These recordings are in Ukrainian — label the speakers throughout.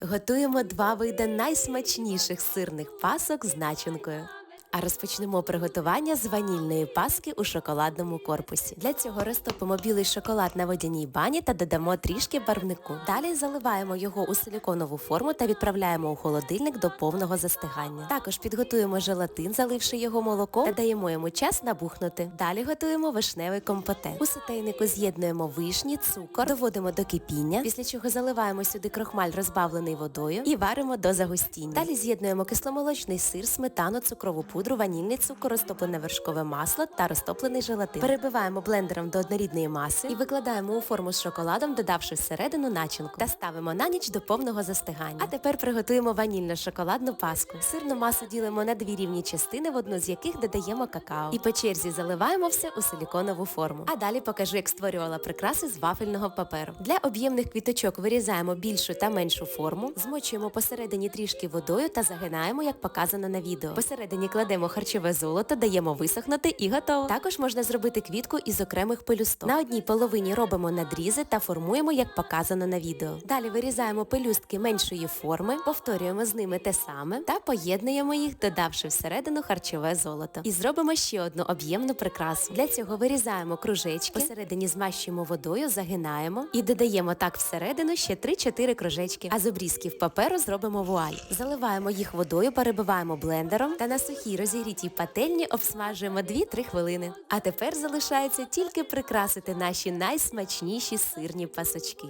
Speaker 1: Готуємо два види найсмачніших сирних пасок з начинкою. А розпочнемо приготування з ванільної паски у шоколадному корпусі. Для цього розтопимо білий шоколад на водяній бані та додамо трішки барвнику. Далі заливаємо його у силіконову форму та відправляємо у холодильник до повного застигання. Також підготуємо желатин, заливши його молоком та даємо йому час набухнути. Далі готуємо вишневий компотет. У сотейнику з'єднуємо вишні, цукор, доводимо до кипіння, після чого заливаємо сюди крохмаль розбавлений водою і варимо до загустіння. Далі з'єднуємо кисломолочний сир, сметану, цукрову пудру, ванільний цукор, розтоплене вершкове масло та розтоплений желатин. Перебиваємо блендером до однорідної маси і викладаємо у форму з шоколадом, додавши всередину начинку та ставимо на ніч до повного застигання. А тепер приготуємо ванільно-шоколадну паску. Сирну масу ділимо на дві рівні частини, в одну з яких додаємо какао. І по черзі заливаємо все у силіконову форму. А далі покажу, як створювала прикраси з вафельного паперу. Для об'ємних квіточок вирізаємо більшу та меншу форму, змочуємо посередині трішки водою та загинаємо, як показано на відео. Посередині кладемо харчове золото, даємо висохнути і готово. Також можна зробити квітку із окремих пелюсток. На одній половині робимо надрізи та формуємо, як показано на відео. Далі вирізаємо пелюстки меншої форми, повторюємо з ними те саме та поєднуємо їх, додавши всередину харчове золото. І зробимо ще одну об'ємну прикрасу. Для цього вирізаємо кружечки, посередині змащуємо водою, загинаємо і додаємо так всередину ще 3-4 кружечки. А з обрізків паперу зробимо вуаль. Заливаємо їх водою, перебиваємо блендером та на сухій розігрітій пательні обсмажуємо 2-3 хвилини. А тепер залишається тільки прикрасити наші найсмачніші сирні пасочки.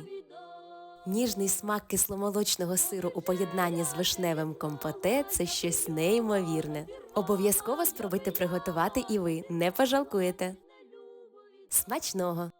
Speaker 1: Ніжний смак кисломолочного сиру у поєднанні з вишневим компоте – це щось неймовірне. Обов'язково спробуйте приготувати і ви, не пожалкуєте. Смачного!